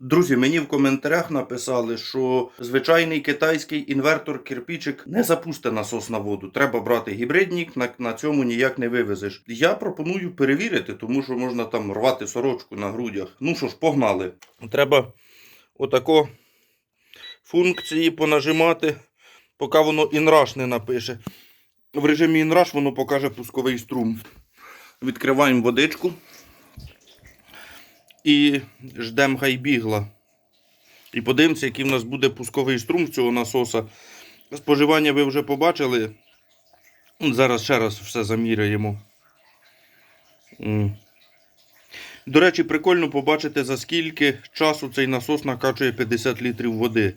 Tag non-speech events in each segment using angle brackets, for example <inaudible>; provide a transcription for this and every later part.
Друзі, мені в коментарях написали, що звичайний китайський інвертор кирпічик не запусте насос на воду. Треба брати гібридник, на, на цьому ніяк не вивезеш. Я пропоную перевірити, тому що можна там рвати сорочку на грудях. Ну що ж, погнали. Треба отако функції понажимати, поки воно інраш не напише. В режимі інраш воно покаже пусковий струм. Відкриваємо водичку і ждемо хай бігла. І подивимося, який в нас буде пусковий струм цього насоса. Споживання ви вже побачили. Зараз ще раз все заміряємо. До речі, прикольно побачити, за скільки часу цей насос накачує 50 літрів води.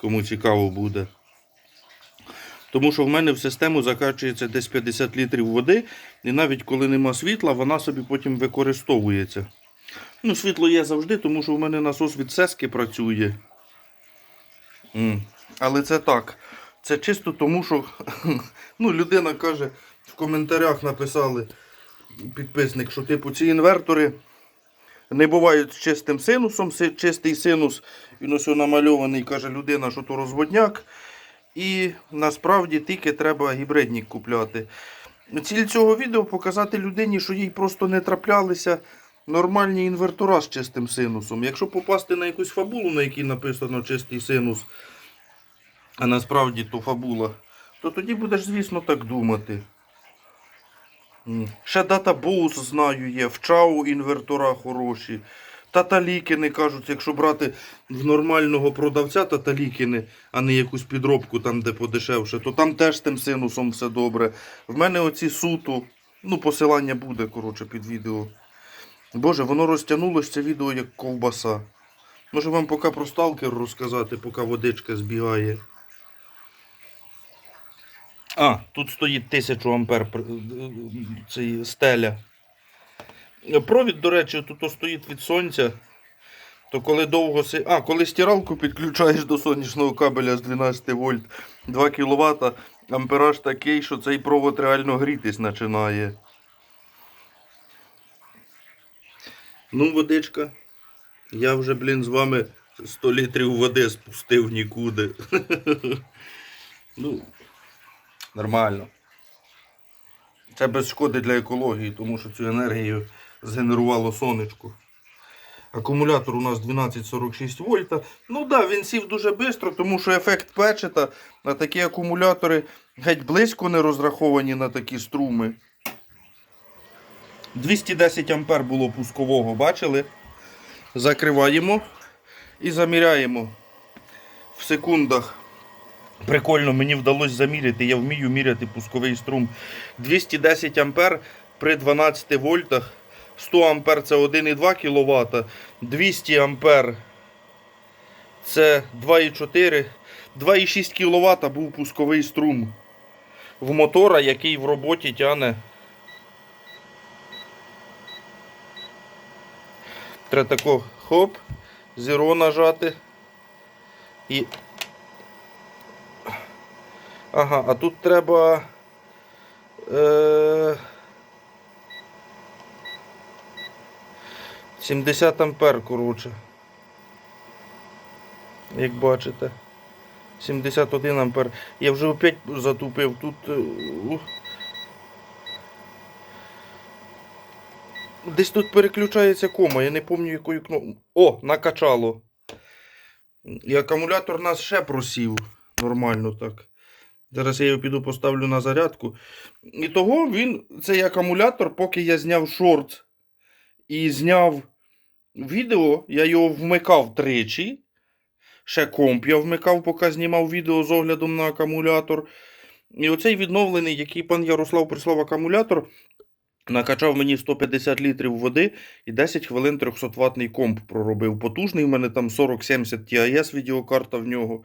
Кому цікаво буде. Тому що в мене в систему закачується десь 50 літрів води, і навіть коли нема світла, вона собі потім використовується. Ну, світло є завжди, тому що в мене насос від сески працює. Але це так. Це чисто тому, що <laughs> ну, людина каже, в коментарях написали підписник, що типу ці інвертори не бувають з чистим синусом. Чистий синус, він ось намальований, каже людина, що то розводняк. І насправді тільки треба гібридник купляти. Ціль цього відео показати людині, що їй просто не траплялися нормальні інвертора з чистим синусом. Якщо попасти на якусь фабулу, на якій написано чистий синус, а насправді то фабула, то тоді будеш, звісно, так думати. Ще датабоус знаю є, в чау інвертора хороші. Таталікини кажуть, якщо брати в нормального продавця таталікини, а не якусь підробку там, де подешевше, то там теж з тим синусом все добре. В мене оці суту, ну посилання буде, коротше, під відео. Боже, воно розтягнулося це відео як ковбаса. Може вам поки про сталкер розказати, поки водичка збігає. А, тут стоїть 1000 ампер цей стеля. Провід, до речі, тут стоїть від сонця. То коли довго си... А, коли стиралку підключаєш до сонячного кабеля з 12 вольт 2 кВт, ампераж такий, що цей провод реально грітись починає. Ну, водичка. Я вже, блін, з вами 100 літрів води спустив нікуди. <laughs> ну, нормально. Це без шкоди для екології, тому що цю енергію згенерувало сонечко. Акумулятор у нас 1246 вольта. Ну так, да, він сів дуже швидко, тому що ефект печета, а такі акумулятори геть близько не розраховані на такі струми. 210 ампер було пускового, бачили? Закриваємо і заміряємо в секундах. Прикольно, мені вдалося заміряти. Я вмію міряти пусковий струм. 210 ампер при 12 вольтах. 100 ампер це 1,2 кВт. 200 ампер це 2,4. 2,6 кВт був пусковий струм в мотора, який в роботі тягне. Треба тако хоп, зеро нажати. І. Ага, а тут треба. Е... 70 ампер, коротше. Як бачите. 71 ампер. Я вже опять затупив. Тут. е, ух. Десь тут переключається кома, я не пам'ятаю якою кнопкою. О, накачало. І акумулятор нас ще просів. Нормально так. Зараз я його піду поставлю на зарядку. І того він, цей акумулятор, поки я зняв шорт і зняв відео, я його вмикав тричі. Ще комп я вмикав, поки знімав відео з оглядом на акумулятор. І оцей відновлений, який пан Ярослав прислав акумулятор, накачав мені 150 літрів води і 10 хвилин 300 ватний комп проробив. Потужний в мене там 4070 TIS відеокарта в нього.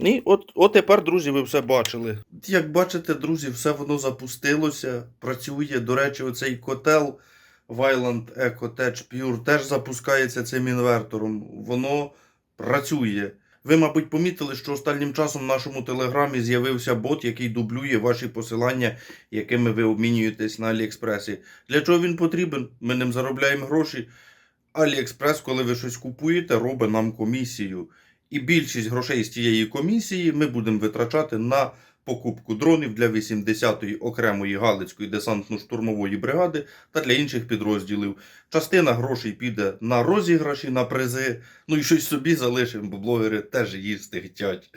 І от, от тепер, друзі, ви все бачили. Як бачите, друзі, все воно запустилося, працює. До речі, оцей котел Vyland EcoTech Pure теж запускається цим інвертором. Воно працює. Ви, мабуть, помітили, що останнім часом в нашому телеграмі з'явився бот, який дублює ваші посилання, якими ви обмінюєтесь на Аліекспресі. Для чого він потрібен? Ми ним заробляємо гроші. Аліекспрес, коли ви щось купуєте, робить нам комісію. І більшість грошей з тієї комісії ми будемо витрачати на покупку дронів для 80-ї окремої Галицької десантно-штурмової бригади та для інших підрозділів. Частина грошей піде на розіграші, на призи. Ну і щось собі залишимо, бо блогери теж їсти хотять.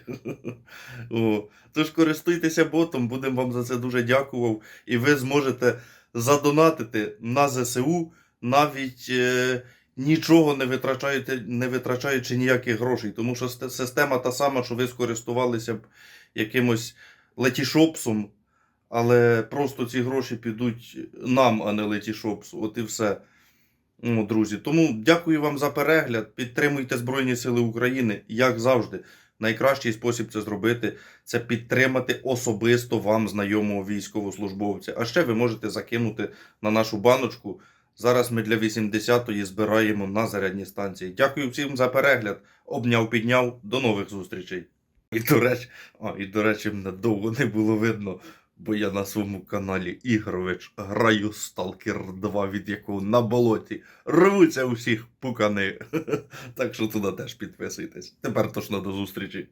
<laughs> Тож користуйтеся ботом, будемо вам за це дуже дякував. І ви зможете задонатити на ЗСУ навіть е, нічого не витрачаєте, не витрачаючи ніяких грошей. Тому що система та сама, що ви скористувалися б якимось летішопсом, але просто ці гроші підуть нам, а не летішопсу. От і все. Ну, друзі, тому дякую вам за перегляд. Підтримуйте Збройні Сили України, як завжди. Найкращий спосіб це зробити це підтримати особисто вам знайомого військовослужбовця. А ще ви можете закинути на нашу баночку. Зараз ми для 80-ї збираємо на зарядні станції. Дякую всім за перегляд. Обняв, підняв. До нових зустрічей. І до речі, а, і до речі, мене довго не було видно, бо я на своєму каналі Ігрович граю Сталкер 2, від якого на болоті рвуться усіх пукани. <laughs> Так що туди теж підписуйтесь. Тепер точно до зустрічі.